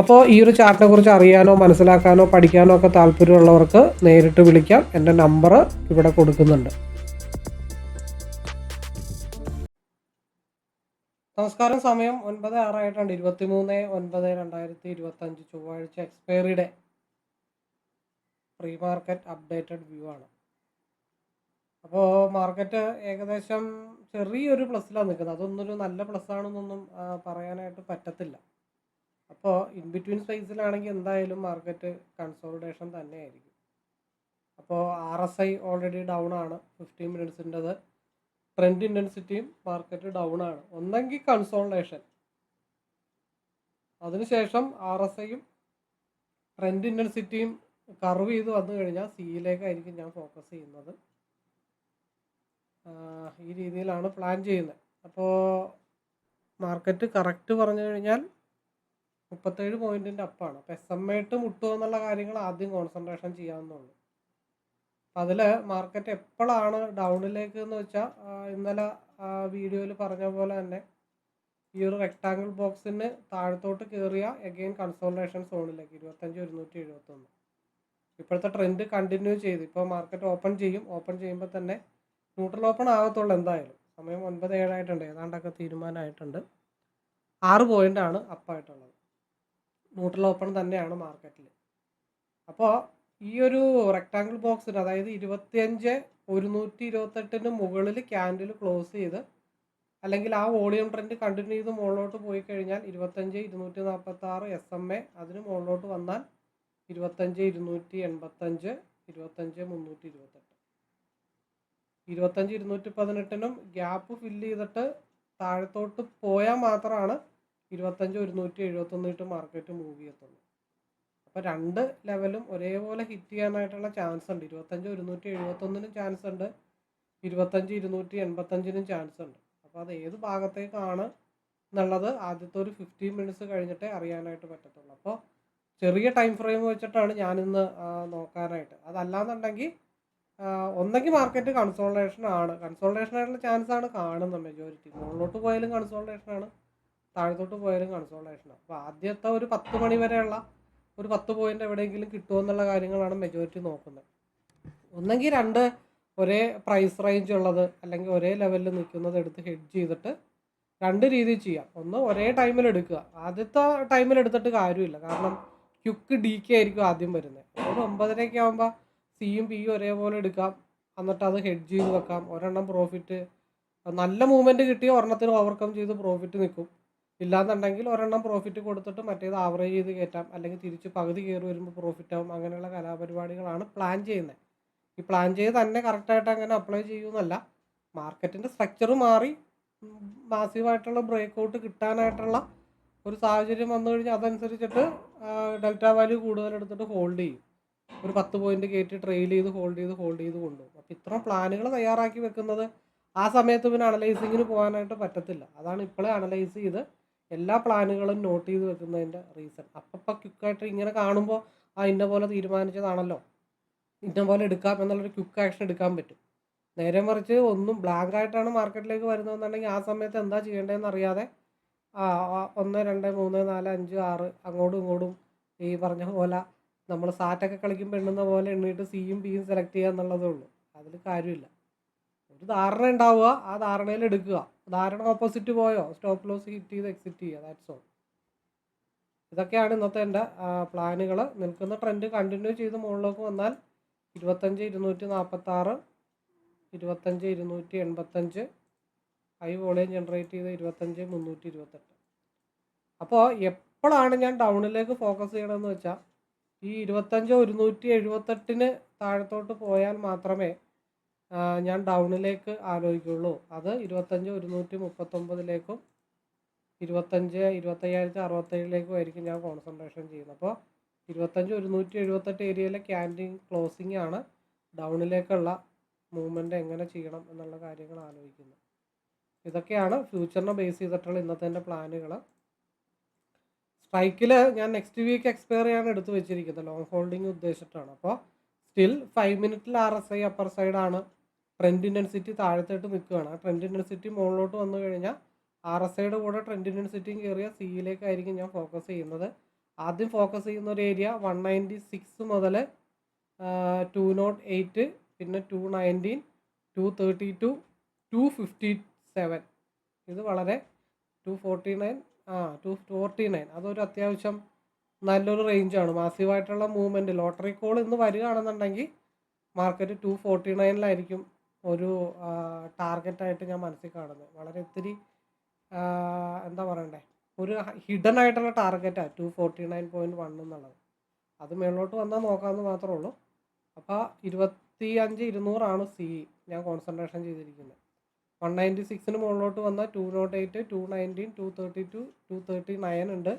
അപ്പോൾ ഈ ഒരു ചാർട്ടിനെ കുറിച്ച് അറിയാനോ മനസ്സിലാക്കാനോ പഠിക്കാനോ ഒക്കെ താല്പര്യമുള്ളവർക്ക് നേരിട്ട് വിളിക്കാം. എന്റെ നമ്പർ ഇവിടെ കൊടുക്കുന്നുണ്ട്. നമസ്കാരം. സമയം ഒൻപത് ആറായിട്ടുണ്ട് ഇരുപത്തി മൂന്ന് ഒൻപത് രണ്ടായിരത്തി ഇരുപത്തഞ്ച് ചൊവ്വാഴ്ച expiry day. Pre market updated view ആണ്. അപ്പോൾ മാർക്കറ്റ് ഏകദേശം ചെറിയൊരു പ്ലസ്സിലാണ് നിൽക്കുന്നത്. അതൊന്നൊരു നല്ല പ്ലസ് ആണെന്നൊന്നും പറയാനായിട്ട് പറ്റത്തില്ല. അപ്പോൾ ഇൻ ബിറ്റ്വീൻ സ്പേസിലാണെങ്കിൽ എന്തായാലും മാർക്കറ്റ് കൺസോളിഡേഷൻ തന്നെയായിരിക്കും. അപ്പോൾ R S I already down ആണ് ഫിഫ്റ്റീൻ മിനിറ്റ്സിന്റെത് ട്രെൻഡ് ഇന്റൻസിറ്റിയും മാർക്കറ്റ് ഡൗൺ ആണ്. ഒന്നെങ്കിൽ കൺസോളിഡേഷൻ അതിനുശേഷം ആർ എസ് ഐയും ട്രെൻഡ് ഇന്റൻസിറ്റിയും കർവ് ചെയ്ത് വന്നു കഴിഞ്ഞാൽ സിയിലേക്കായിരിക്കും ഞാൻ ഫോക്കസ് ചെയ്യുന്നത്. ഈ രീതിയിലാണ് പ്ലാൻ ചെയ്യുന്നത്. അപ്പോൾ മാർക്കറ്റ് കറക്റ്റ് പറഞ്ഞു കഴിഞ്ഞാൽ മുപ്പത്തേഴ് പോയിന്റിന്റെ അപ്പാണ്. അപ്പൊ എസ് എം ആയിട്ട് മുട്ടുക എന്നുള്ള കാര്യങ്ങൾ ആദ്യം കോൺസെൻട്രേഷൻ ചെയ്യാവുന്നുള്ളൂ അപ്പം അതിൽ മാർക്കറ്റ് എപ്പോഴാണ് ഡൗണിലേക്ക് എന്ന് വെച്ചാൽ ഇന്നലെ വീഡിയോയിൽ പറഞ്ഞ പോലെ തന്നെ ഈ ഒരു റെക്ടാങ്കിൾ ബോക്സിന് താഴത്തോട്ട് കയറിയ എഗെയിൻ കൺസോൾട്ടേഷൻ സോണിലേക്ക് ഇരുപത്തഞ്ച് ഒരുന്നൂറ്റി എഴുപത്തൊന്ന്. ഇപ്പോഴത്തെ ട്രെൻഡ് കണ്ടിന്യൂ ചെയ്ത്. ഇപ്പോൾ മാർക്കറ്റ് ഓപ്പൺ ചെയ്യും. ഓപ്പൺ ചെയ്യുമ്പോൾ തന്നെ ന്യൂട്രൽ ഓപ്പൺ ആകത്തുള്ളൂ എന്തായാലും. സമയം ഒൻപത് ഏഴായിട്ടുണ്ട് ഏതാണ്ടൊക്കെ തീരുമാനമായിട്ടുണ്ട്. ആറ് പോയിന്റ് ആണ് അപ്പായിട്ടുള്ളത് ന്യൂട്രൽ ഓപ്പൺ തന്നെയാണ് മാർക്കറ്റിൽ. അപ്പോൾ ഈ ഒരു റെക്ടാങ്കിൾ ബോക്സിന് അതായത് ഇരുപത്തിയഞ്ച് ഒരുന്നൂറ്റി ഇരുപത്തെട്ടിന് മുകളിൽ ക്യാൻഡിൽ ക്ലോസ് ചെയ്ത് അല്ലെങ്കിൽ ആ വോളിയം ട്രെൻഡ് കണ്ടിന്യൂ ചെയ്ത് മുകളിലോട്ട് പോയി കഴിഞ്ഞാൽ ഇരുപത്തഞ്ച് ഇരുന്നൂറ്റി നാൽപ്പത്തി ആറ് എസ് എം എ അതിന് മുകളിലോട്ട് വന്നാൽ ഇരുപത്തഞ്ച് ഇരുന്നൂറ്റി എൺപത്തഞ്ച് ഇരുപത്തഞ്ച് മുന്നൂറ്റി ഇരുപത്തെട്ട് ഇരുപത്തഞ്ച് ഇരുന്നൂറ്റി പതിനെട്ടിനും ഗ്യാപ്പ് ഫില്ല് ചെയ്തിട്ട് താഴത്തോട്ട് പോയാൽ മാത്രമാണ് ഇരുപത്തഞ്ച് ഒരുന്നൂറ്റി എഴുപത്തൊന്നിട്ട് മാർക്കറ്റ് മൂവ് ചെയ്യത്തുള്ളൂ. അപ്പോൾ രണ്ട് ലെവലും ഒരേപോലെ ഹിറ്റ് ചെയ്യാനായിട്ടുള്ള ചാൻസ് ഉണ്ട്. ഇരുപത്തഞ്ച് ഒരുന്നൂറ്റി എഴുപത്തൊന്നിനും ചാൻസ് ഉണ്ട്. ഇരുപത്തഞ്ച് ഇരുന്നൂറ്റി എൺപത്തഞ്ചിനും ചാൻസ് ഉണ്ട്. അപ്പോൾ അത് ഏത് ഭാഗത്തേക്കാണ് എന്നുള്ളത് ആദ്യത്തെ ഒരു ഫിഫ്റ്റീൻ മിനിറ്റ്സ് കഴിഞ്ഞിട്ടേ അറിയാനായിട്ട് പറ്റത്തുള്ളൂ. അപ്പോൾ ചെറിയ ടൈം ഫ്രെയിം വെച്ചിട്ടാണ് ഞാനിന്ന് നോക്കാനായിട്ട്. അതല്ലാന്നുണ്ടെങ്കിൽ ഒന്നെങ്കിൽ മാർക്കറ്റ് കൺസോൾട്ടേഷൻ ആണ്. കൺസോൾട്ടേഷൻ ആയിട്ടുള്ള ചാൻസ് ആണ് കാണുന്നത് മെജോറിറ്റി മുകളിലോട്ട് പോയാലും കൺസോൾട്ടേഷൻ ആണ്. താഴത്തോട്ട് പോയാലും കൺസോൾട്ടേഷനാണ് അപ്പോൾ ആദ്യത്തെ ഒരു പത്ത് മണി വരെയുള്ള ഒരു പത്ത് പോയിന്റ് എവിടെയെങ്കിലും കിട്ടുമോ എന്നുള്ള കാര്യങ്ങളാണ് മെജോറിറ്റി നോക്കുന്നത്. ഒന്നെങ്കിൽ രണ്ട് ഒരേ പ്രൈസ് റേഞ്ച് ഉള്ളത് അല്ലെങ്കിൽ ഒരേ ലെവലിൽ നിൽക്കുന്നത് എടുത്ത് ഹെഡ് ചെയ്തിട്ട് രണ്ട് രീതി ചെയ്യാം. ഒന്ന് ഒരേ ടൈമിൽ എടുക്കുക. ആദ്യത്തെ ടൈമിൽ എടുത്തിട്ട് കാര്യമില്ല. കാരണം ക്യുക്ക് ഡി കെ ആയിരിക്കും ആദ്യം വരുന്നത്. ഒരു ഒമ്പതരയൊക്കെ ആകുമ്പോൾ സിയും പിയും ഒരേപോലെ എടുക്കാം. എന്നിട്ട് അത് ഹെഡ് ചെയ്ത് വെക്കാം. ഒരെണ്ണം പ്രോഫിറ്റ് നല്ല മൂവ്മെന്റ് കിട്ടിയ ഒരെണ്ണത്തിന് ഓവർകം ചെയ്ത് പ്രോഫിറ്റ് നിൽക്കും. ഇല്ലാന്നുണ്ടെങ്കിൽ ഒരെണ്ണം പ്രോഫിറ്റ് കൊടുത്തിട്ട് മറ്റേത് ആവറേജ് ചെയ്ത് കയറ്റാം. അല്ലെങ്കിൽ തിരിച്ച് പകുതി കയറി വരുമ്പോൾ പ്രോഫിറ്റ് ആവും. അങ്ങനെയുള്ള കലാപരിപാടികളാണ് പ്ലാൻ ചെയ്യുന്നത്. ഈ പ്ലാൻ ചെയ്ത് തന്നെ കറക്റ്റായിട്ട് അങ്ങനെ അപ്ലൈ ചെയ്യുമെന്നല്ല മാർക്കറ്റിന്റെ സ്ട്രക്ചർ മാറി മാസീവായിട്ടുള്ള ബ്രേക്ക് ഔട്ട് കിട്ടാനായിട്ടുള്ള ഒരു സാഹചര്യം വന്നു കഴിഞ്ഞാൽ അതനുസരിച്ചിട്ട് ഡെൽറ്റ വാല്യൂ കൂടുതൽ എടുത്തിട്ട് ഹോൾഡ് ചെയ്യും. ഒരു പത്ത് പോയിന്റ് കയറ്റി ട്രെയിൽ ചെയ്ത് ഹോൾഡ് ചെയ്ത് ഹോൾഡ് ചെയ്ത് കൊണ്ടുപോകും. അപ്പോൾ ഇത്ര പ്ലാനുകൾ തയ്യാറാക്കി വെക്കുന്നത് ആ സമയത്ത് പിന്നെ അനലൈസിങ്ങിന് പോകാനായിട്ട് പറ്റത്തില്ല. അതാണ് ഇപ്പോഴേ അനലൈസ് ചെയ്ത് എല്ലാ പ്ലാനുകളും നോട്ട് ചെയ്ത് വെക്കുന്നതിന്റെ റീസൺ അപ്പം ക്വിക്കായിട്ട് ഇങ്ങനെ കാണുമ്പോൾ ആ ഇന്ന പോലെ തീരുമാനിച്ചതാണല്ലോ. ഇന്ന പോലെ എടുക്കാം എന്നുള്ളൊരു ക്വിക്ക് ആക്ഷൻ എടുക്കാൻ പറ്റും. നേരെ മറിച്ച് ഒന്നും ബ്ലാങ്ക് ആയിട്ടാണ് മാർക്കറ്റിലേക്ക് വരുന്നതെന്നുണ്ടെങ്കിൽ ആ സമയത്ത് എന്താ ചെയ്യേണ്ടതെന്ന് അറിയാതെ ഒന്ന് രണ്ട് മൂന്ന് നാല് അഞ്ച് ആറ് അങ്ങോട്ടും ഇങ്ങോട്ടും ഈ പറഞ്ഞ പോലെ നമ്മൾ സാറ്റൊക്കെ കളിക്കുമ്പോൾ എണ്ണുന്ന പോലെ എണ്ണിയിട്ട് സിയും പിയും സെലക്ട് ചെയ്യുക എന്നുള്ളതേ ഉള്ളൂ. അതിൽ കാര്യമില്ല. ഒരു ധാരണ ഉണ്ടാവുക ആ ധാരണയിൽ എടുക്കുക. ധാരണ ഓപ്പോസിറ്റ് പോയോ? സ്റ്റോപ്പ് ലോസ് ഹിറ്റ് ചെയ്ത് എക്സിറ്റ് ചെയ്യുക ദാറ്റ്സ് ഓൾ ഇതൊക്കെയാണ് ഇന്നത്തെ എന്റെ പ്ലാനുകൾ നിൽക്കുന്ന ട്രെൻഡ് കണ്ടിന്യൂ ചെയ്ത് മുകളിലേക്ക് വന്നാൽ ഇരുപത്തഞ്ച് ഇരുന്നൂറ്റി നാൽപ്പത്താറ് ഇരുപത്തഞ്ച് ഇരുന്നൂറ്റി എൺപത്തഞ്ച് ഹൈ വോളിയം ജനറേറ്റ് ചെയ്ത് ഇരുപത്തഞ്ച് മുന്നൂറ്റി ഇരുപത്തെട്ട്. അപ്പോൾ എപ്പോഴാണ് ഞാൻ ഡൗണിലേക്ക് ഫോക്കസ് ചെയ്യണമെന്ന് വെച്ചാൽ ഈ ഇരുപത്തഞ്ച് ഒരുന്നൂറ്റി എഴുപത്തെട്ടിന് താഴത്തോട്ട് പോയാൽ മാത്രമേ ഞാൻ ഡൗണിലേക്ക് ആലോചിക്കുള്ളൂ. അത് ഇരുപത്തഞ്ച് ഒരുന്നൂറ്റി മുപ്പത്തൊമ്പതിലേക്കും ഇരുപത്തഞ്ച് ഇരുപത്തയ്യായിരത്തി അറുപത്തേഴിലേക്കും ആയിരിക്കും ഞാൻ കോൺസെൻട്രേഷൻ ചെയ്യുന്നത്. അപ്പോൾ ഇരുപത്തഞ്ച് ഒരുന്നൂറ്റി എഴുപത്തെട്ട് ഏരിയയിലെ ക്യാന്റീൻ ക്ലോസിംഗ് ആണ് ഡൗണിലേക്കുള്ള മൂവ്മെന്റ് എങ്ങനെ ചെയ്യണം എന്നുള്ള കാര്യങ്ങൾ ആലോചിക്കുന്നത്. ഇതൊക്കെയാണ് ഫ്യൂച്ചറിനെ ബേസ് ചെയ്തിട്ടുള്ള ഇന്നത്തെ എന്റെ പ്ലാനുകൾ സ്ട്രൈക്കിൽ ഞാൻ നെക്സ്റ്റ് വീക്ക് എക്സ്പയർ ചെയ്യാൻ എടുത്തു വെച്ചിരിക്കുന്നത്. ലോങ് ഹോൾഡിംഗ് ഉദ്ദേശിച്ചിട്ടാണ്. അപ്പോൾ സ്റ്റിൽ ഫൈവ് മിനിറ്റിൽ ആർ എസ് ഐ അപ്പർ സൈഡാണ് ട്രെൻഡ് ഇന്റൻസിറ്റി താഴത്തോട്ട് നിൽക്കുകയാണ്. ആ ട്രെൻഡ് ഇന്റൻസിറ്റി മുകളിലോട്ട് വന്നു കഴിഞ്ഞാൽ ആർ എസ് ഐയുടെ കൂടെ ട്രെൻഡ് ഇന്റൻസിറ്റിയും കയറിയ സിയിലേക്കായിരിക്കും ഞാൻ ഫോക്കസ് ചെയ്യുന്നത്. ആദ്യം ഫോക്കസ് ചെയ്യുന്ന ഒരു ഏരിയ വൺ നയന്റി സിക്സ് മുതൽ ടു നോട്ട് എയ്റ്റ് പിന്നെ two nineteen two thirty two two fifty seven ഇത് വളരെ ടു ഫോർട്ടി നയൻ ആ ടു ഫോർട്ടി നയൻ അതൊരു അത്യാവശ്യം നല്ലൊരു റേഞ്ചാണ് മാസീവായിട്ടുള്ള മൂവ്മെന്റ് ലോട്ടറി കോൾ ഇന്ന് വരികയാണെന്നുണ്ടെങ്കിൽ മാർക്കറ്റ് ടു ഫോർട്ടി നയനിലായിരിക്കും ഒരു ടാർഗറ്റായിട്ട് ഞാൻ മനസ്സിൽ കാണുന്നത്. വളരെ ഒത്തിരി എന്താ പറയണ്ടേ? ഒരു ഹിഡൻ ആയിട്ടുള്ള ടാർഗറ്റാണ് two forty nine point one എന്നുള്ളത്. അത് മേളിലോട്ട് വന്നാൽ നോക്കാമെന്ന് മാത്രമേ ഉള്ളൂ. അപ്പോൾ ഇരുപത്തി അഞ്ച് ഇരുന്നൂറാണ് സി ഞാൻ കോൺസെൻട്രേഷൻ ചെയ്തിരിക്കുന്നത്. വൺ നയന്റി സിക്സിന് മുകളിലോട്ട് വന്നാൽ two naught eight two nineteen two thirty two two thirty nine ഉണ്ട്.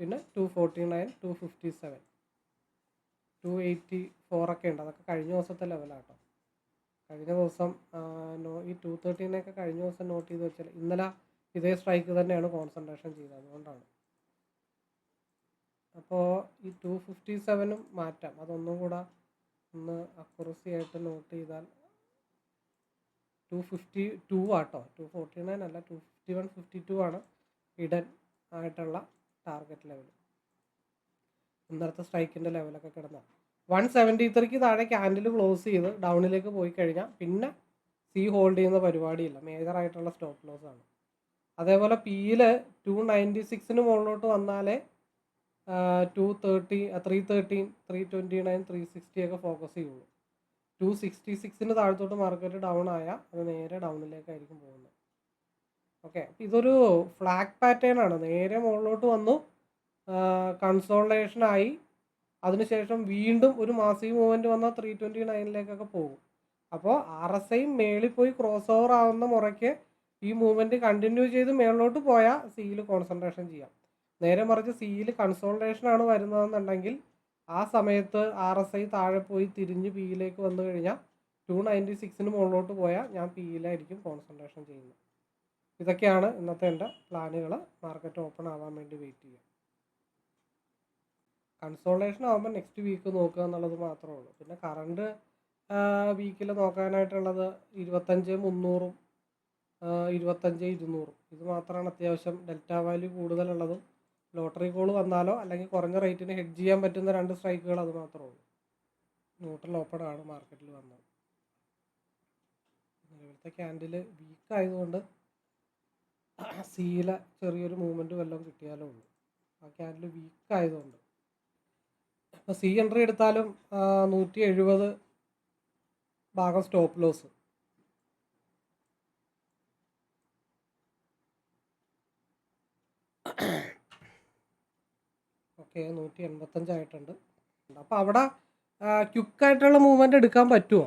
പിന്നെ two forty nine two fifty seven two eighty ഫോറൊക്കെ ഉണ്ട്. അതൊക്കെ കഴിഞ്ഞ ദിവസത്തെ ലെവലാട്ടോ കഴിഞ്ഞ ദിവസം ഈ ടു തേർട്ടീനൊക്കെ കഴിഞ്ഞ ദിവസം നോട്ട് ചെയ്ത് വെച്ചാൽ ഇന്നലെ ഇതേ സ്ട്രൈക്ക് തന്നെയാണ് കോൺസെൻട്രേഷൻ ചെയ്തത് അതുകൊണ്ടാണ്. അപ്പോൾ ഈ ടു ഫിഫ്റ്റി സെവനും മാറ്റാം. അതൊന്നും കൂടെ ഒന്ന് അക്യുറസി ആയിട്ട് നോട്ട് ചെയ്താൽ ടു ഫിഫ്റ്റി ടു ആട്ടോ. ടു ഫോർട്ടി നയൻ അല്ല two fifty one fifty two ആണ് ഇടൻ ആയിട്ടുള്ള ടാർഗറ്റ് ലെവൽ ഇന്നലത്തെ സ്ട്രൈക്കിന്റെ ലെവലൊക്കെ കിടന്ന വൺ സെവന്റി ത്രീക്ക് താഴെ ക്യാൻഡിൽ ക്ലോസ് ചെയ്ത് ഡൗണിലേക്ക് പോയി കഴിഞ്ഞാൽ പിന്നെ സി ഹോൾഡ് ചെയ്യുന്ന പരിപാടിയില്ല. മേജർ ആയിട്ടുള്ള സ്റ്റോപ്പ് ലോസ് ആണ്. അതേപോലെ പിയിൽ ടു നയന്റി സിക്സിന് മുകളിലോട്ട് വന്നാലേ two thirty three thirteen three twenty nine three sixty ഒക്കെ ഫോക്കസ് ചെയ്യുള്ളൂ. ടു സിക്സ്റ്റി സിക്സിന് താഴത്തോട്ട് മാർക്കറ്റ് ഡൗൺ ആയാൽ അത് നേരെ ഡൗണിലേക്കായിരിക്കും പോകുന്നത്. ഓക്കെ ഇതൊരു ഫ്ലാഗ് പാറ്റേൺ ആണ്. നേരെ മുകളിലോട്ട് വന്നു കൺസോൾട്ടേഷൻ ആയി. അതിനുശേഷം വീണ്ടും ഒരു മാസീവ് മൂവ്മെന്റ് വന്നാൽ ത്രീ ട്വന്റി നയനിലേക്കൊക്കെ പോകും. അപ്പോൾ ആർ എസ് ഐ മേളിൽ പോയി ക്രോസ് ഓവർ ആവുന്ന മുറയ്ക്ക് ഈ മൂവ്മെന്റ് കണ്ടിന്യൂ ചെയ്ത് മേളിലോട്ട് പോയാൽ സിയിൽ കോൺസെൻട്രേഷൻ ചെയ്യാം. നേരെ മറിച്ച് സിയിൽ കൺസോൾട്ടേഷൻ ആണ് വരുന്നതെന്നുണ്ടെങ്കിൽ ആ സമയത്ത് ആർ എസ് ഐ താഴെ പോയി തിരിഞ്ഞ് പിയിലേക്ക് വന്നു കഴിഞ്ഞാൽ ടു നയന്റി സിക്സിന് മുകളിലോട്ട് പോയാൽ ഞാൻ പിയിലായിരിക്കും കോൺസെൻട്രേഷൻ ചെയ്യുന്നത്. ഇതൊക്കെയാണ് ഇന്നത്തെ എന്റെ പ്ലാനുകൾ മാർക്കറ്റ് ഓപ്പൺ ആവാൻ വേണ്ടി വെയിറ്റ് ചെയ്യുക. കൺസോൾട്ടേഷൻ ആകുമ്പോൾ നെക്സ്റ്റ് വീക്ക് നോക്കുക എന്നുള്ളത് മാത്രമേ പിന്നെ കറണ്ട് വീക്കിൽ നോക്കാനായിട്ടുള്ളത് ഇരുപത്തഞ്ച് മുന്നൂറും ഇരുപത്തഞ്ച് ഇരുന്നൂറും. ഇത് മാത്രമാണ് അത്യാവശ്യം ഡെൽറ്റ വാല്യൂ കൂടുതലുള്ളതും. ലോട്ടറി കോൾ വന്നാലോ അല്ലെങ്കിൽ കുറഞ്ഞ റേറ്റിന് ഹെഡ് ചെയ്യാൻ പറ്റുന്ന രണ്ട് സ്ട്രൈക്കുകൾ അത് മാത്രമേ ഉള്ളൂ. ആണ് മാർക്കറ്റിൽ വന്നത്. നിലവിലത്തെ ക്യാൻഡിൽ വീക്ക് ആയതുകൊണ്ട് സീല ചെറിയൊരു മൂവ്മെന്റ് വല്ലതും കിട്ടിയാലേ ഉള്ളൂ. ആ ക്യാൻഡിൽ വീക്ക് ആയതുകൊണ്ട്. അപ്പോൾ സി എൻട്രി എടുത്താലും നൂറ്റി എഴുപത് ഭാഗം സ്റ്റോപ്പ് ലോസ് ഓക്കെ നൂറ്റി എൺപത്തഞ്ചായിട്ടുണ്ട് അപ്പോൾ അവിടെ ക്യുക്കായിട്ടുള്ള മൂവ്മെന്റ് എടുക്കാൻ പറ്റുമോ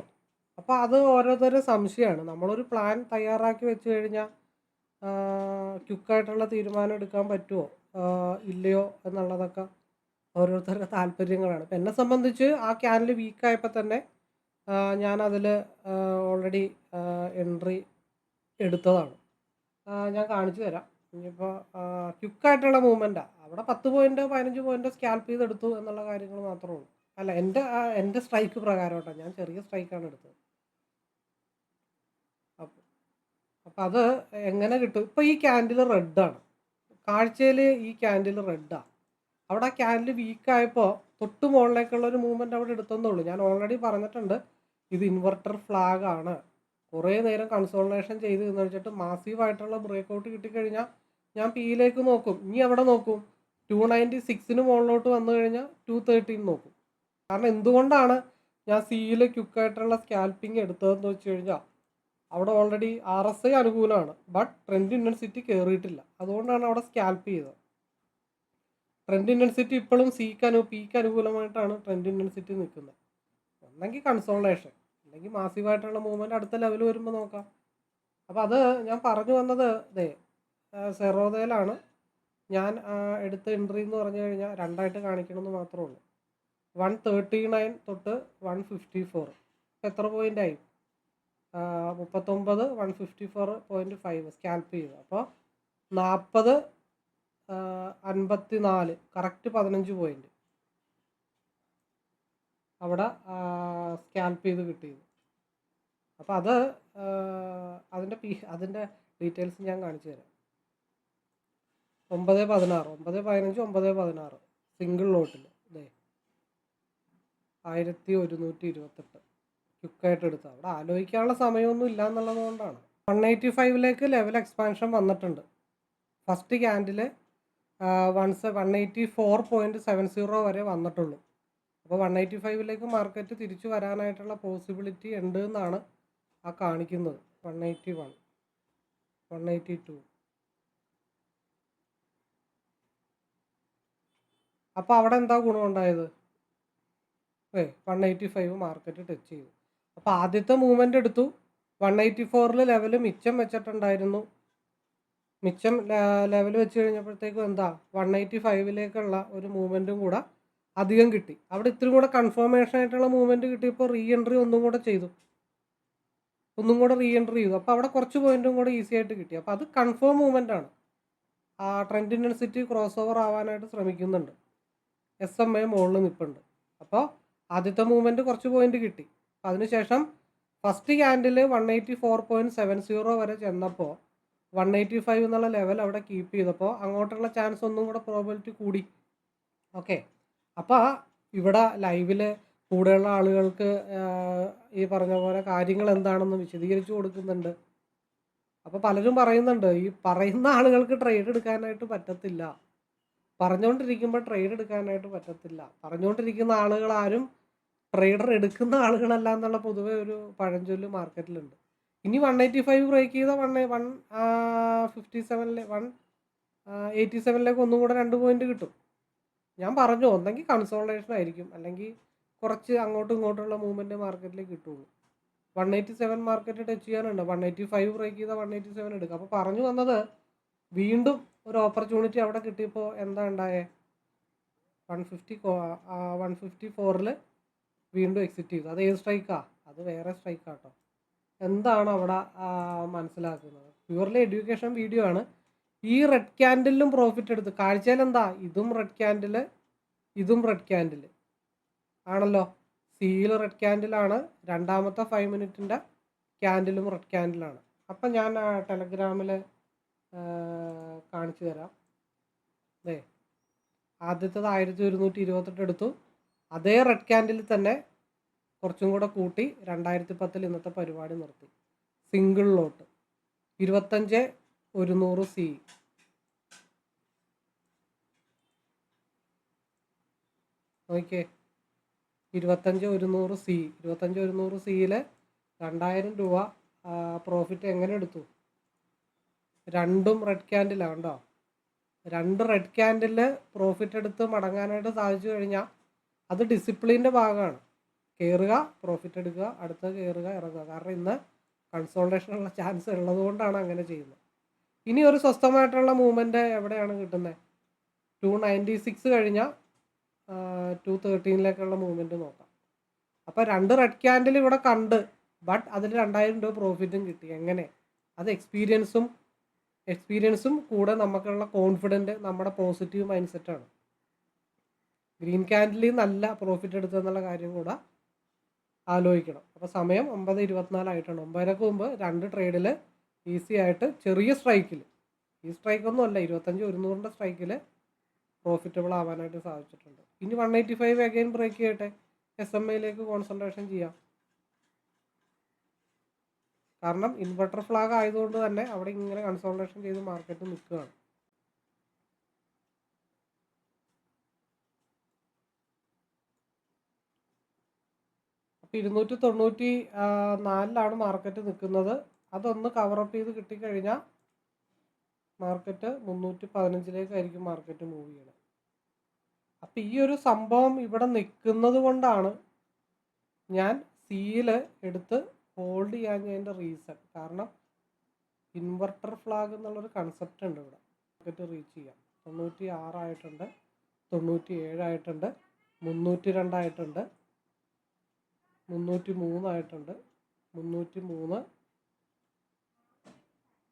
അപ്പോൾ അത് ഓരോരുത്തരും സംശയമാണ്. നമ്മളൊരു പ്ലാൻ തയ്യാറാക്കി വെച്ച് കഴിഞ്ഞാൽ ക്യുക്കായിട്ടുള്ള തീരുമാനം എടുക്കാൻ പറ്റുമോ ഇല്ലയോ എന്നുള്ളതൊക്കെ ഓരോരുത്തരുടെ താല്പര്യങ്ങളാണ്. ഇപ്പം എന്നെ സംബന്ധിച്ച് ആ ക്യാനൽ വീക്കായപ്പോൾ തന്നെ ഞാനതിൽ ഓൾറെഡി എൻട്രി എടുത്തതാണ്. ഞാൻ കാണിച്ചു തരാം. ഇനിയിപ്പോൾ ക്വിക്കായിട്ടുള്ള മൂവ്മെന്റാണ് അവിടെ പത്ത് പോയിന്റോ പതിനഞ്ച് പോയിന്റോ സ്കാൽപ്പ് ചെയ്തെടുത്തു എന്നുള്ള കാര്യങ്ങൾ മാത്രമേ ഉള്ളൂ. അല്ല എന്റെ എന്റെ സ്ട്രൈക്ക് പ്രകാരം കേട്ടോ ഞാൻ ചെറിയ സ്ട്രൈക്കാണ് എടുത്തത്. അപ്പോൾ അപ്പോൾ അത് എങ്ങനെ കിട്ടും? ഇപ്പോൾ ഈ ക്യാൻഡിൽ റെഡാണ് കാഴ്ചയിൽ ഈ ക്യാൻഡിൽ റെഡാണ് അവിടെ ക്യാൻഡിൽ വീക്കായപ്പോൾ തൊട്ട് മുകളിലേക്കുള്ള ഒരു മൂവ്മെന്റ് അവിടെ എടുത്തെന്നുള്ളൂ ഞാൻ ഓൾറെഡി പറഞ്ഞിട്ടുണ്ട് ഇത് ഇൻവെർട്ടർ ഫ്ലാഗ് ആണ്. കുറേ നേരം കൺസോൾട്ടേഷൻ ചെയ്ത് എന്ന് വെച്ചിട്ട് മാസീവായിട്ടുള്ള ബ്രേക്ക് ഔട്ട് കിട്ടിക്കഴിഞ്ഞാൽ ഞാൻ പിയിലേക്ക് നോക്കും. ഇനി അവിടെ നോക്കും? ടു നയന്റി സിക്സിന് മുകളിലോട്ട് വന്നു കഴിഞ്ഞാൽ ടു തേർട്ടീൻ നോക്കും. കാരണം എന്തുകൊണ്ടാണ് ഞാൻ സിയിൽ ക്യുക്കായിട്ടുള്ള സ്കാൽപ്പിംഗ് എടുത്തതെന്ന് വെച്ച് കഴിഞ്ഞാൽ അവിടെ ഓൾറെഡി ആർ എസ് ഐ അനുകൂലമാണ് ബട്ട് ട്രെൻഡ് ഇന്റൻസിറ്റി കയറിയിട്ടില്ല അതുകൊണ്ടാണ് അവിടെ സ്കാൽപ്പ് ചെയ്തത്. ട്രെൻഡ് ഇന്റൻസിറ്റി ഇപ്പോഴും സിക്ക് അനു പിക്ക് അനുകൂലമായിട്ടാണ് ട്രെൻഡ് ഇന്റൻസിറ്റി നിൽക്കുന്നത് ഒന്നെങ്കിൽ കൺസോളേഷൻ അല്ലെങ്കിൽ മാസീവായിട്ടുള്ള മൂവ്മെന്റ് അടുത്ത ലെവൽ വരുമ്പോൾ നോക്കാം. അപ്പോൾ അത് ഞാൻ പറഞ്ഞു വന്നത് ഇതേ സെറോദയിലാണ്. ഞാൻ എടുത്ത എൻട്രി എന്ന് പറഞ്ഞു കഴിഞ്ഞാൽ രണ്ടായിട്ട് കാണിക്കണമെന്ന് മാത്രമേ ഉള്ളൂ. വൺ തേർട്ടി നയൻ തൊട്ട് വൺ ഫിഫ്റ്റി ഫോർ എത്ര പോയിന്റ് ആയി? മുപ്പത്തൊമ്പത് one fifty four point five scalp ചെയ്തു. അപ്പോൾ നാൽപ്പത് അൻപത്തി നാല് കറക്റ്റ് പതിനഞ്ച് പോയിന്റ് അവിടെ സ്കാൽപ്പ് ചെയ്ത് കിട്ടിയത് അപ്പോൾ അത് അതിന്റെ പി അതിന്റെ ഡീറ്റെയിൽസ് ഞാൻ കാണിച്ചു തരാം. ഒമ്പത് പതിനാറ്. ഒമ്പത് പതിനഞ്ച് ഒമ്പത് പതിനാറ്. സിംഗിൾ ലോട്ടിൽ ഇതേ ആയിരത്തി ഒരുന്നൂറ്റി ഇരുപത്തെട്ട്. ക്യുക്കായിട്ട് എടുത്ത അവിടെ ആലോചിക്കാനുള്ള സമയമൊന്നും ഇല്ല എന്നുള്ളത് കൊണ്ടാണ്. വൺ എയ്റ്റി ഫൈവിലേക്ക് ലെവൽ എക്സ്പാൻഷൻ വന്നിട്ടുണ്ട്. First candle one one eighty four point seven zero വരെ വന്നിട്ടുള്ളൂ. അപ്പോൾ വൺ എയ്റ്റി ഫൈവിലേക്ക് മാർക്കറ്റ് തിരിച്ചു വരാനായിട്ടുള്ള പോസിബിലിറ്റി ഉണ്ട് എന്നാണ് ആ കാണിക്കുന്നത്. One eighty one one eighty two അപ്പോൾ അവിടെ എന്താ ഗുണമുണ്ടായത്? ഏ one eighty five market touch ചെയ്തു. അപ്പോൾ ആദ്യത്തെ മൂവ്മെന്റ് എടുത്തു. വൺ എയ്റ്റി ഫോറിൽ ലെവൽ മിച്ചം വെച്ചിട്ടുണ്ടായിരുന്നു. മിച്ചം ലെവൽ വെച്ച് കഴിഞ്ഞപ്പോഴത്തേക്കും എന്താ വൺ എയ്റ്റി ഫൈവിലേക്കുള്ള ഒരു മൂവ്മെന്റും കൂടെ അധികം കിട്ടി. അവിടെ ഇത്രയും കൂടെ കൺഫർമേഷൻ ആയിട്ടുള്ള മൂവ്മെന്റ് കിട്ടിയപ്പോൾ റീ എൻട്രി ഒന്നും കൂടെ ചെയ്തു. ഒന്നും കൂടെ റീ എൻട്രി ചെയ്തു. അപ്പോൾ അവിടെ കുറച്ച് പോയിന്റും കൂടെ ഈസി ആയിട്ട് കിട്ടി. അപ്പോൾ അത് കൺഫേം മൂവ്മെന്റ് ആണ്. ആ ട്രെൻഡ് ഇന്റൻസിറ്റി ക്രോസ് ഓവർ ആവാനായിട്ട് ശ്രമിക്കുന്നുണ്ട്. എസ് എം ഐ മുകളിൽ നിൽപ്പുണ്ട് അപ്പോൾ ആദ്യത്തെ മൂവ്മെന്റ് കുറച്ച് പോയിന്റ് കിട്ടി. അതിനുശേഷം first candle one eighty four point seven zero വരെ ചെന്നപ്പോൾ വൺ എയ്റ്റി ഫൈവ് എന്നുള്ള ലെവൽ അവിടെ കീപ്പ് ചെയ്തപ്പോൾ അങ്ങോട്ടുള്ള ചാൻസ് ഒന്നും കൂടെ പ്രോബിലിറ്റി കൂടി. ഓക്കെ അപ്പോൾ ഇവിടെ ലൈവിൽ കൂടെയുള്ള ആളുകൾക്ക് ഈ പറഞ്ഞ പോലെ കാര്യങ്ങൾ എന്താണെന്ന് വിശദീകരിച്ചു കൊടുക്കുന്നുണ്ട്. അപ്പോൾ പലരും പറയുന്നുണ്ട് ഈ പറയുന്ന ആളുകൾക്ക് ട്രേഡ് എടുക്കാനായിട്ട് പറ്റത്തില്ല. പറഞ്ഞുകൊണ്ടിരിക്കുമ്പോൾ ട്രേഡ് എടുക്കാനായിട്ട് പറ്റത്തില്ല. പറഞ്ഞുകൊണ്ടിരിക്കുന്ന ആളുകൾ ആരും ട്രേഡർ എടുക്കുന്ന ആളുകളല്ല എന്നുള്ള പൊതുവെ ഒരു പഴഞ്ചൊല്ല് മാർക്കറ്റിലുണ്ട് ഇനി വൺ എയ്റ്റി ഫൈവ് ബ്രേക്ക് ചെയ്താൽ വൺ വൺ ഫിഫ്റ്റി സെവനിലെ വൺ എയ്റ്റി സെവനിലേക്ക് ഒന്നും കൂടെ രണ്ട് പോയിന്റ് കിട്ടും. ഞാൻ പറഞ്ഞു ഒന്നെങ്കിൽ കൺസോൾട്ടേഷൻ ആയിരിക്കും. അല്ലെങ്കിൽ കുറച്ച് അങ്ങോട്ടും ഇങ്ങോട്ടുള്ള മൂവ്മെന്റ് മാർക്കറ്റിലേക്ക് കിട്ടുള്ളൂ. One eighty seven market touch ചെയ്യാനുണ്ട്. വൺ എയ്റ്റി ഫൈവ് ബ്രേക്ക് ചെയ്താൽ വൺ എയ്റ്റി സെവൻ എടുക്കുക അപ്പോൾ പറഞ്ഞു വന്നത് വീണ്ടും ഒരു ഓപ്പർച്യൂണിറ്റി അവിടെ കിട്ടിയപ്പോൾ എന്താ ഉണ്ടായേ? വൺ ഫിഫ്റ്റി വൺ ഫിഫ്റ്റി ഫോറിൽ വീണ്ടും എക്സിറ്റ് ചെയ്തു. അത് ഏത് സ്ട്രൈക്കാ അത് വേറെ സ്ട്രൈക്കാട്ടോ എന്താണ് അവിടെ മനസ്സിലാക്കുന്നത്? പ്യുവർലി എഡ്യൂക്കേഷൻ വീഡിയോ ആണ്. ഈ റെഡ് ക്യാൻഡിലും പ്രോഫിറ്റ് എടുത്ത് കാഴ്ചയിൽ എന്താ ഇതും റെഡ് ക്യാൻഡിൽ ഇതും റെഡ് ക്യാൻഡിൽ ആണല്ലോ? സിയിൽ റെഡ് ക്യാൻഡിലാണ് രണ്ടാമത്തെ ഫൈവ് മിനിറ്റിന്റെ ക്യാൻഡിലും റെഡ് ക്യാൻഡിലാണ് അപ്പം ഞാൻ ടെലഗ്രാമിൽ കാണിച്ചു തരാം. അതെ ആദ്യത്തത് ആയിരത്തി ഒരുന്നൂറ്റി ഇരുപത്തെട്ട് എടുത്തു. അതേ റെഡ് ക്യാൻഡിൽ തന്നെ കുറച്ചും കൂടെ കൂട്ടി രണ്ടായിരത്തി പത്തിൽ ഇന്നത്തെ പരിപാടി നിർത്തി. സിംഗിൾ ലോട്ട് ഇരുപത്തഞ്ച് ഒരുന്നൂറ് സി. നോക്കിയേ. ഇരുപത്തഞ്ച് ഒരുന്നൂറ് സി. ഇരുപത്തഞ്ച് ഒരുന്നൂറ് സിയിൽ രണ്ടായിരം രൂപ പ്രോഫിറ്റ് എങ്ങനെ എടുത്തു? രണ്ടും റെഡ് ക്യാൻഡിലാണ് കേട്ടോ രണ്ട് റെഡ് ക്യാൻഡിൽ പ്രോഫിറ്റ് എടുത്ത് മടങ്ങാനായിട്ട് സാധിച്ചു കഴിഞ്ഞാൽ അത് ഡിസിപ്ലിന്റെ ഭാഗമാണ്. കയറുക പ്രോഫിറ്റ് എടുക്കുക അടുത്ത കയറുക ഇറങ്ങുക. കാരണം ഇന്ന് കൺസോൾട്ടേഷനുള്ള ചാൻസ് ഉള്ളതുകൊണ്ടാണ് അങ്ങനെ ചെയ്യുന്നത്. ഇനി ഒരു സ്വസ്ഥമായിട്ടുള്ള മൂവ്മെന്റ് എവിടെയാണ് കിട്ടുന്നത്? ടു നയന്റി സിക്സ് കഴിഞ്ഞാൽ ടു തേർട്ടീനിലേക്കുള്ള മൂവ്മെന്റ് നോക്കാം. അപ്പോൾ രണ്ട് റെഡ് ക്യാൻഡിൽ ഇവിടെ കണ്ട് ബട്ട് അതിൽ രണ്ടായിരം രൂപ പ്രോഫിറ്റും കിട്ടി. എങ്ങനെ? അത് എക്സ്പീരിയൻസും എക്സ്പീരിയൻസും കൂടെ നമുക്കുള്ള കോൺഫിഡന്റ് നമ്മുടെ പോസിറ്റീവ് മൈൻഡ് സെറ്റാണ് ഗ്രീൻ ക്യാൻഡിൽ നല്ല പ്രോഫിറ്റ് എടുത്തെന്നുള്ള കാര്യം കൂടെ ആലോചിക്കണം. അപ്പോൾ സമയം ഒമ്പത് ഇരുപത്തിനാലായിട്ടാണ്. ഒമ്പതരക്ക് മുമ്പ് രണ്ട് ട്രേഡിൽ ഈസി ആയിട്ട് ചെറിയ സ്ട്രൈക്കിൽ ഈ സ്ട്രൈക്കൊന്നും അല്ല ഇരുപത്തഞ്ച് ഒരുന്നൂറിന്റെ സ്ട്രൈക്കിൽ പ്രോഫിറ്റബിൾ ആവാനായിട്ട് സാധിച്ചിട്ടുണ്ട്. ഇനി one eighty five again break ചെയ്യട്ടെ എസ് എം ഐയിലേക്ക് കോൺസെൻട്രേഷൻ ചെയ്യാം. കാരണം ഇൻവെർട്ടർ ഫ്ലാഗ് ആയതുകൊണ്ട് തന്നെ അവിടെ ഇങ്ങനെ കൺസോൾട്ടേഷൻ ചെയ്ത് മാർക്കറ്റ് നിൽക്കുകയാണ്. ഇരുന്നൂറ്റി തൊണ്ണൂറ്റി നാലിലാണ് മാർക്കറ്റ് നിൽക്കുന്നത്. അതൊന്ന് കവറപ്പ് ചെയ്ത് കിട്ടിക്കഴിഞ്ഞാൽ മാർക്കറ്റ് മുന്നൂറ്റി പതിനഞ്ചിലേക്കായിരിക്കും മാർക്കറ്റ് മൂവ് ചെയ്യണത്. അപ്പം ഈ ഒരു സംഭവം ഇവിടെ നിൽക്കുന്നത് കൊണ്ടാണ് ഞാൻ സിയിൽ എടുത്ത് ഹോൾഡ് ചെയ്യാഞ്ഞതിന്റെ റീസൺ കാരണം ഇൻവെർട്ടർ ഫ്ലാഗ് എന്നുള്ളൊരു കൺസെപ്റ്റ് ഉണ്ട് ഇവിടെ. മാർക്കറ്റ് റീച്ച് ചെയ്യാം. തൊണ്ണൂറ്റി ആറായിട്ടുണ്ട് തൊണ്ണൂറ്റി ഏഴായിട്ടുണ്ട് മുന്നൂറ്റി രണ്ടായിട്ടുണ്ട് മുന്നൂറ്റി മൂന്നായിട്ടുണ്ട് മുന്നൂറ്റി മൂന്ന്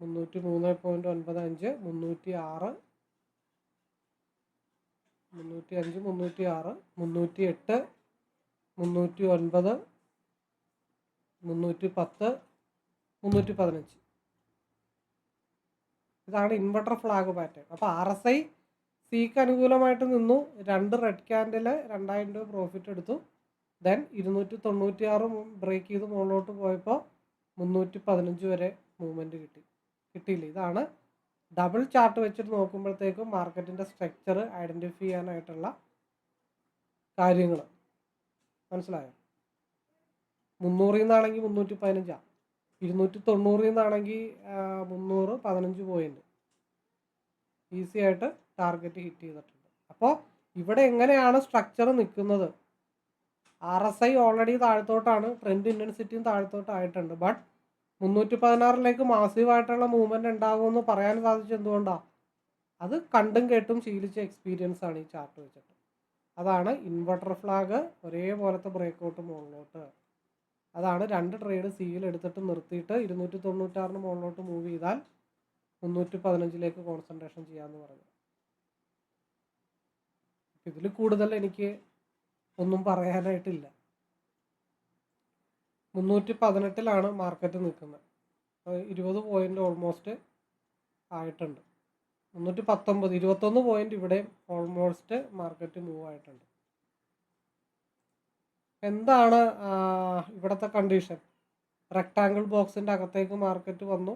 മുന്നൂറ്റി മൂന്ന് പോയിന്റ് ഒൻപത് അഞ്ച് മുന്നൂറ്റി ആറ് മുന്നൂറ്റി അഞ്ച് മുന്നൂറ്റി ആറ് മുന്നൂറ്റി എട്ട് മുന്നൂറ്റി ഒൻപത് മുന്നൂറ്റി പത്ത് മുന്നൂറ്റി പതിനഞ്ച് ഇതാണ് ഇൻവെർട്ടർ ഫ്ലാഗ് പാറ്റേൺ അപ്പോൾ ആർ എസ് ഐ സിക്ക് അനുകൂലമായിട്ട് നിന്നു. രണ്ട് റെഡ് ക്യാൻഡിൽ രണ്ടായിരം രൂപ പ്രോഫിറ്റ് എടുത്തു. ദെൻ ഇരുന്നൂറ്റി തൊണ്ണൂറ്റി ആറ് ബ്രേക്ക് ചെയ്ത് മുകളിലോട്ട് പോയപ്പോൾ മുന്നൂറ്റി പതിനഞ്ച് വരെ മൂവ്മെന്റ് കിട്ടി. കിട്ടിയില്ല. ഇതാണ് ഡബിൾ ചാർട്ട് വെച്ചിട്ട് നോക്കുമ്പോഴത്തേക്കും മാർക്കറ്റിന്റെ സ്ട്രക്ചർ ഐഡന്റിഫൈ ചെയ്യാനായിട്ടുള്ള കാര്യങ്ങൾ മനസ്സിലായോ? മുന്നൂറിൽ നിന്നാണെങ്കിൽ മുന്നൂറ്റി പതിനഞ്ചാണ് ഇരുന്നൂറ്റി തൊണ്ണൂറിൽ നിന്നാണെങ്കിൽ മുന്നൂറ് പതിനഞ്ച് പോയിന്റ് ഈസി ആയിട്ട് ടാർഗറ്റ് ഹിറ്റ് ചെയ്തിട്ടുണ്ട്. അപ്പോൾ ഇവിടെ എങ്ങനെയാണ് സ്ട്രക്ചർ നിൽക്കുന്നത് ആർ എസ് ഐ ഓൾറെഡി താഴത്തോട്ടാണ്. ട്രെൻഡ് ഇന്റൻസിറ്റിയും താഴത്തോട്ടായിട്ടുണ്ട്. ബട്ട് മുന്നൂറ്റി പതിനാറിലേക്ക് മാസീവായിട്ടുള്ള മൂവ്മെന്റ് ഉണ്ടാകുമെന്ന് പറയാൻ സാധിച്ചത് എന്തുകൊണ്ടാണ് അത് കണ്ടും കേട്ടും ശീലിച്ച എക്സ്പീരിയൻസ് ആണ് ഈ ചാർട്ട് വെച്ചിട്ട്. അതാണ് ഇൻവെർട്ടർ ഫ്ലാഗ് ഒരേപോലത്തെ ബ്രേക്കൗട്ട് മുകളിലോട്ട്. അതാണ് രണ്ട് ട്രേഡ് സിയിൽ എടുത്തിട്ട് നിർത്തിയിട്ട് ഇരുന്നൂറ്റി തൊണ്ണൂറ്റാറിന് മുകളിലോട്ട് മൂവ് ചെയ്താൽ മുന്നൂറ്റി പതിനഞ്ചിലേക്ക് കോൺസെൻട്രേഷൻ ചെയ്യാമെന്ന് പറഞ്ഞു ഇതിൽ കൂടുതൽ എനിക്ക് ഒന്നും പറയാനായിട്ടില്ല. മുന്നൂറ്റി പതിനെട്ടിലാണ് മാർക്കറ്റ് നിൽക്കുന്നത് ഇരുപത് പോയിന്റ് ഓൾമോസ്റ്റ് ആയിട്ടുണ്ട്. മുന്നൂറ്റി പത്തൊമ്പത് ഇരുപത്തൊന്ന് പോയിന്റ് ഇവിടെയും ഓൾമോസ്റ്റ് മാർക്കറ്റ് മൂവ് ആയിട്ടുണ്ട്. എന്താണ് ഇവിടത്തെ കണ്ടീഷൻ റെക്ടാങ്കിൾ ബോക്സിന്റെ അകത്തേക്ക് മാർക്കറ്റ് വന്നു.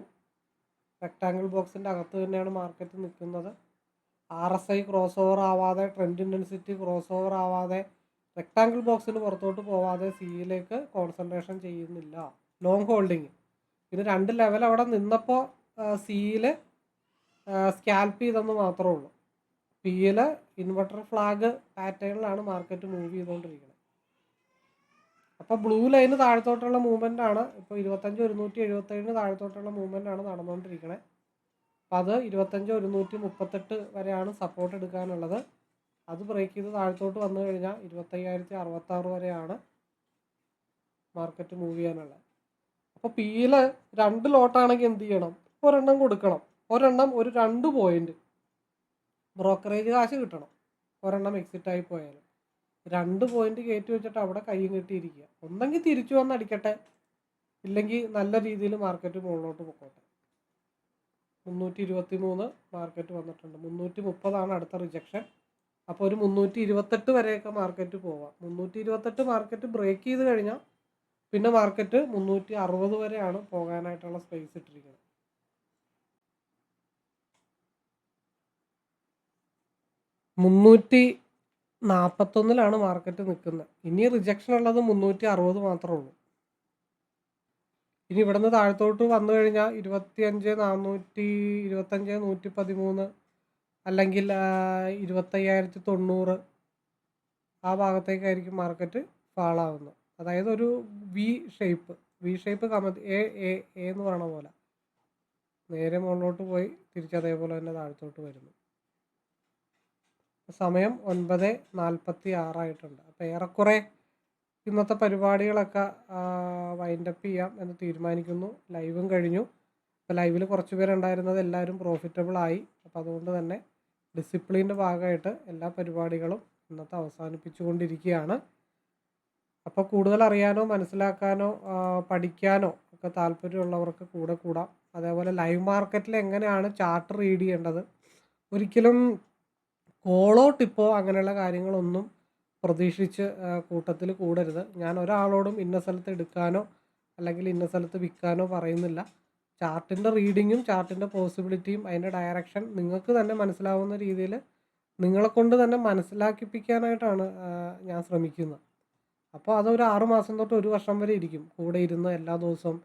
റെക്ടാങ്കിൾ ബോക്സിന്റെ അകത്ത് തന്നെയാണ് മാർക്കറ്റ് നിൽക്കുന്നത്. R S I cross over ആവാതെ ട്രെൻഡ് ഇന്റൻസിറ്റി ക്രോസ് ഓവർ ആവാതെ റെക്ടാങ്കിൾ ബോക്സിന് പുറത്തോട്ട് പോവാതെ സിയിലേക്ക് കോൺസെൻട്രേഷൻ ചെയ്യുന്നില്ല. ലോങ് ഹോൾഡിങ് പിന്നെ രണ്ട് ലെവൽ അവിടെ നിന്നപ്പോൾ സിയിൽ സ്കാൽപ്പ് ചെയ്തെന്ന് മാത്രമേ ഉള്ളൂ. പിയിൽ ഇൻവെർട്ടർ ഫ്ലാഗ് പാറ്റേണിലാണ് മാർക്കറ്റ് മൂവ് ചെയ്തുകൊണ്ടിരിക്കുന്നത് അപ്പോൾ ബ്ലൂ ലൈന് താഴത്തോട്ടുള്ള മൂവ്മെന്റ് ആണ്. ഇപ്പോൾ ഇരുപത്തഞ്ച് ഒരുന്നൂറ്റി എഴുപത്തേഴിന് താഴത്തോട്ടുള്ള മൂവ്മെന്റ് ആണ് നടന്നുകൊണ്ടിരിക്കുന്നത് അപ്പോൾ അത് ഇരുപത്തഞ്ച് ഒരുന്നൂറ്റി മുപ്പത്തെട്ട് വരെയാണ് സപ്പോർട്ട് എടുക്കാനുള്ളത്. അത് ബ്രേക്ക് ചെയ്ത് താഴത്തോട്ട് വന്നു കഴിഞ്ഞാൽ ഇരുപത്തയ്യായിരത്തി അറുപത്താറ് വരെയാണ് മാർക്കറ്റ് മൂവ് ചെയ്യാനുള്ളത്. അപ്പോൾ പിയിൽ രണ്ട് ലോട്ടാണെങ്കിൽ എന്ത് ചെയ്യണം? ഒരെണ്ണം കൊടുക്കണം. ഒരെണ്ണം ഒരു രണ്ട് പോയിന്റ് ബ്രോക്കറേജ് കാശ് കിട്ടണം. ഒരെണ്ണം എക്സിറ്റ് ആയി പോയാലും. രണ്ട് പോയിന്റ് കയറ്റി വെച്ചിട്ട് അവിടെ കൈയും കെട്ടിയിരിക്കുക. ഒന്നെങ്കിൽ തിരിച്ചു വന്ന് അടിക്കട്ടെ. ഇല്ലെങ്കിൽ നല്ല രീതിയിൽ മാർക്കറ്റ് മുകളിലോട്ട് പൊക്കോട്ടെ. മുന്നൂറ്റി ഇരുപത്തി മൂന്ന് മാർക്കറ്റ് വന്നിട്ടുണ്ട്. മുന്നൂറ്റി മുപ്പതാണ് അടുത്ത റിജക്ഷൻ അപ്പോൾ ഒരു മുന്നൂറ്റി ഇരുപത്തെട്ട് വരെയൊക്കെ മാർക്കറ്റ് പോവാം. മുന്നൂറ്റി ഇരുപത്തെട്ട് മാർക്കറ്റ് ബ്രേക്ക് ചെയ്ത് കഴിഞ്ഞാൽ പിന്നെ മാർക്കറ്റ് മുന്നൂറ്റി അറുപത് വരെയാണ് പോകാനായിട്ടുള്ള സ്പേസ് ഇട്ടിരിക്കുന്നത്. മുന്നൂറ്റി നാൽപ്പത്തൊന്നിലാണ് മാർക്കറ്റ് നിൽക്കുന്നത്. ഇനി റിജക്ഷൻ ഉള്ളത് മുന്നൂറ്റി അറുപത് മാത്രമേ ഉള്ളൂ. ഇനി ഇവിടുന്ന് താഴത്തോട്ട് വന്നു കഴിഞ്ഞാൽ ഇരുപത്തിയഞ്ച് നാനൂറ്റി ഇരുപത്തഞ്ച് നൂറ്റി പതിമൂന്ന് അല്ലെങ്കിൽ ഇരുപത്തയ്യായിരത്തി തൊണ്ണൂറ് ആ ഭാഗത്തേക്കായിരിക്കും മാർക്കറ്റ് ഫാളാവുന്നത്. അതായത് ഒരു വി ഷേപ്പ് വി ഷേപ്പ് കമ എ എ എ എന്ന് പറയണ പോലെ. നേരെ മുകളിലോട്ട് പോയി തിരിച്ചതേപോലെ തന്നെ താഴത്തോട്ട് വരുന്നു. സമയം ഒൻപത് നാൽപ്പത്തി ആറായിട്ടുണ്ട്. അപ്പോൾ ഏറെക്കുറെ ഇന്നത്തെ പരിപാടികളൊക്കെ വൈൻഡപ്പ് ചെയ്യാം എന്ന് തീരുമാനിക്കുന്നു. ലൈവും കഴിഞ്ഞു. അപ്പോൾ ലൈവിൽ കുറച്ച് പേരുണ്ടായിരുന്നത് എല്ലാവരും പ്രോഫിറ്റബിൾ ആയി. അപ്പോൾ അതുകൊണ്ട് തന്നെ ഡിസിപ്ലിന്റെ ഭാഗമായിട്ട് എല്ലാ പരിപാടികളും ഇന്നത്തെ അവസാനിപ്പിച്ചുകൊണ്ടിരിക്കുകയാണ്. അപ്പോൾ കൂടുതൽ അറിയാനോ മനസ്സിലാക്കാനോ പഠിക്കാനോ ഒക്കെ താല്പര്യമുള്ളവർക്ക് കൂടെ കൂടാം. അതേപോലെ ലൈവ് മാർക്കറ്റിൽ എങ്ങനെയാണ് ചാർട്ട് റീഡ് ചെയ്യേണ്ടത്? ഒരിക്കലും കോളോ ടിപ്പോ അങ്ങനെയുള്ള കാര്യങ്ങളൊന്നും പ്രതീക്ഷിച്ച് കൂട്ടത്തിൽ കൂടരുത്. ഞാൻ ഒരാളോടും ഇന്ന സ്ഥലത്ത് എടുക്കാനോ അല്ലെങ്കിൽ ഇന്ന സ്ഥലത്ത് വിൽക്കാനോ പറയുന്നില്ല. ചാർട്ടിന്റെ റീഡിങ്ങും ചാർട്ടിന്റെ പോസിബിലിറ്റിയും അതിന്റെ ഡയറക്ഷൻ നിങ്ങൾക്ക് തന്നെ മനസ്സിലാവുന്ന രീതിയിൽ നിങ്ങളെ കൊണ്ട് തന്നെ മനസ്സിലാക്കിപ്പിക്കാനായിട്ടാണ് ഞാൻ ശ്രമിക്കുന്നത്. അപ്പോൾ അതൊരു ആറ് മാസം തൊട്ട് ഒരു വർഷം വരെ ഇരിക്കും. കൂടെ ഇരുന്ന് എല്ലാ ദിവസവും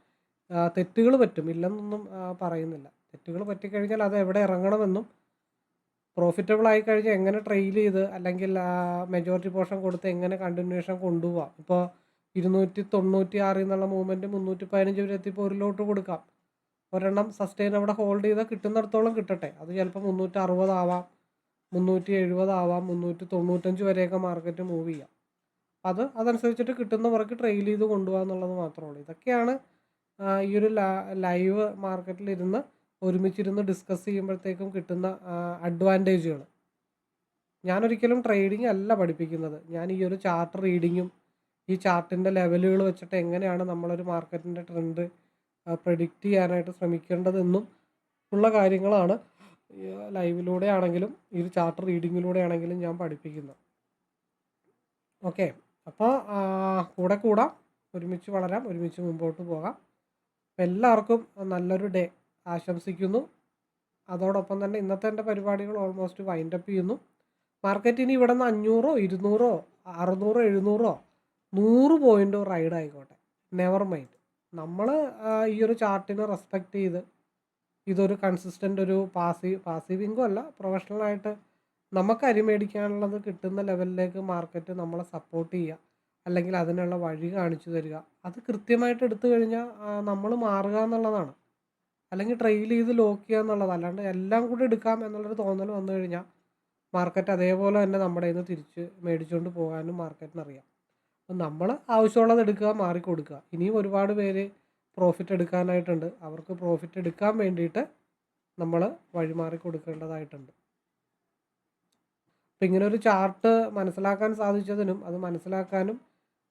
തെറ്റുകൾ പറ്റും. ഇല്ലെന്നൊന്നും പറയുന്നില്ല. തെറ്റുകൾ പറ്റിക്കഴിഞ്ഞാൽ അത് എവിടെ ഇറങ്ങണമെന്നും പ്രോഫിറ്റബിൾ ആയി കഴിഞ്ഞാൽ എങ്ങനെ ട്രെയിൽ ചെയ്ത് അല്ലെങ്കിൽ മെജോറിറ്റി പോർഷൻ കൊടുത്ത് എങ്ങനെ കണ്ടിന്യൂഷൻ കൊണ്ടുപോകാം ഇപ്പോൾ ഇരുന്നൂറ്റി തൊണ്ണൂറ്റി ആറിൽ നിന്നുള്ള മൂവ്മെന്റ് മുന്നൂറ്റി പതിനഞ്ച് വരെ എത്തിയപ്പോൾ ഒരു ലോട്ട് കൊടുക്കാം. ഒരെണ്ണം സസ്റ്റെയിൻ അവിടെ ഹോൾഡ് ചെയ്താൽ കിട്ടുന്നിടത്തോളം കിട്ടട്ടെ. അത് ചിലപ്പോൾ മുന്നൂറ്റി അറുപതാവാം മുന്നൂറ്റി എഴുപതാവാം മുന്നൂറ്റി തൊണ്ണൂറ്റഞ്ച് വരെയൊക്കെ മാർക്കറ്റ് മൂവ് ചെയ്യാം. അത് അതനുസരിച്ചിട്ട് കിട്ടുന്ന മുറയ്ക്ക് ട്രെയിൽ ചെയ്ത് കൊണ്ടുപോകുക എന്നുള്ളത് മാത്രമേ ഉള്ളൂ. ഇതൊക്കെയാണ് ഈ ഒരു ലൈവ് മാർക്കറ്റിലിരുന്ന് ഒരുമിച്ചിരുന്ന് ഡിസ്കസ് ചെയ്യുമ്പോഴത്തേക്കും കിട്ടുന്ന അഡ്വാന്റേജുകൾ ഞാനൊരിക്കലും ട്രേഡിംഗ് അല്ല പഠിപ്പിക്കുന്നത്. ഞാൻ ഈ ഒരു ചാർട്ട് റീഡിങ്ങും ഈ ചാർട്ടിന്റെ ലെവലുകൾ വെച്ചിട്ട് എങ്ങനെയാണ് നമ്മളൊരു മാർക്കറ്റിന്റെ ട്രെൻഡ് പ്രഡിക്റ്റ് ചെയ്യാനായിട്ട് ശ്രമിക്കേണ്ടതെന്നും ഉള്ള കാര്യങ്ങളാണ് ലൈവിലൂടെ ആണെങ്കിലും ഈ ചാർട്ട് റീഡിങ്ങിലൂടെ ആണെങ്കിലും ഞാൻ പഠിപ്പിക്കുന്നത്. ഓക്കെ അപ്പോൾ കൂടെ കൂടാം. ഒരുമിച്ച് വളരാം. ഒരുമിച്ച് മുമ്പോട്ട് പോകാം. എല്ലാവർക്കും നല്ലൊരു ഡേ ആശംസിക്കുന്നു. അതോടൊപ്പം തന്നെ ഇന്നത്തെ എന്റെ പരിപാടികൾ ഓൾമോസ്റ്റ് വൈൻഡപ്പ് ചെയ്യുന്നു. മാർക്കറ്റ് ഇനി ഇവിടെ നിന്ന് അഞ്ഞൂറോ ഇരുന്നൂറോ അറുന്നൂറോ എഴുന്നൂറോ നൂറ് പോയിന്റോ റൈഡ് ആയിക്കോട്ടെ. നെവർ മൈൻഡ് നമ്മൾ ഈ ഒരു ചാർട്ടിനെ റെസ്പെക്റ്റ് ചെയ്ത് ഇതൊരു കൺസിസ്റ്റന്റ് ഒരു പാസീവ് പാസീവ് ഇൻകം അല്ല. പ്രൊഫഷണലായിട്ട് നമുക്ക് അരി മേടിക്കാനുള്ളത് കിട്ടുന്ന ലെവലിലേക്ക് മാർക്കറ്റ് നമ്മളെ സപ്പോർട്ട് ചെയ്യുക. അല്ലെങ്കിൽ അതിനുള്ള വഴി കാണിച്ചു തരിക. അത് കൃത്യമായിട്ട് എടുത്തു കഴിഞ്ഞാൽ നമ്മൾ മാറുക എന്നുള്ളതാണ്. അല്ലെങ്കിൽ ട്രെയിൽ ചെയ്ത് ലോക്ക് ചെയ്യുക എന്നുള്ളത്. അല്ലാണ്ട് എല്ലാം കൂടി എടുക്കാം എന്നുള്ളൊരു തോന്നൽ വന്നു കഴിഞ്ഞാൽ മാർക്കറ്റ് അതേപോലെ തന്നെ നമ്മുടെ നിന്ന് തിരിച്ച് മേടിച്ചുകൊണ്ട് പോകാനും മാർക്കറ്റിന് അറിയാം. അപ്പം നമ്മൾ ആവശ്യമുള്ളത് എടുക്കുക മാറിക്കൊടുക്കുക ഇനിയും ഒരുപാട് പേര് പ്രോഫിറ്റ് എടുക്കാനായിട്ടുണ്ട്. അവർക്ക് പ്രോഫിറ്റ് എടുക്കാൻ വേണ്ടിയിട്ട് നമ്മൾ വഴിമാറി കൊടുക്കേണ്ടതായിട്ടുണ്ട്. അപ്പം ഇങ്ങനെ ഒരു ചാർട്ട് മനസ്സിലാക്കാൻ സാധിച്ചതിനും അത് മനസ്സിലാക്കാനും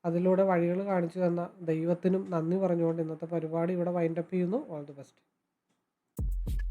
അതിലൂടെ വഴികൾ കാണിച്ചു തന്ന ദൈവത്തിനും നന്ദി പറഞ്ഞുകൊണ്ട് ഇന്നത്തെ പരിപാടി ഇവിടെ വൈൻഡപ്പ് ചെയ്യുന്നു. All the best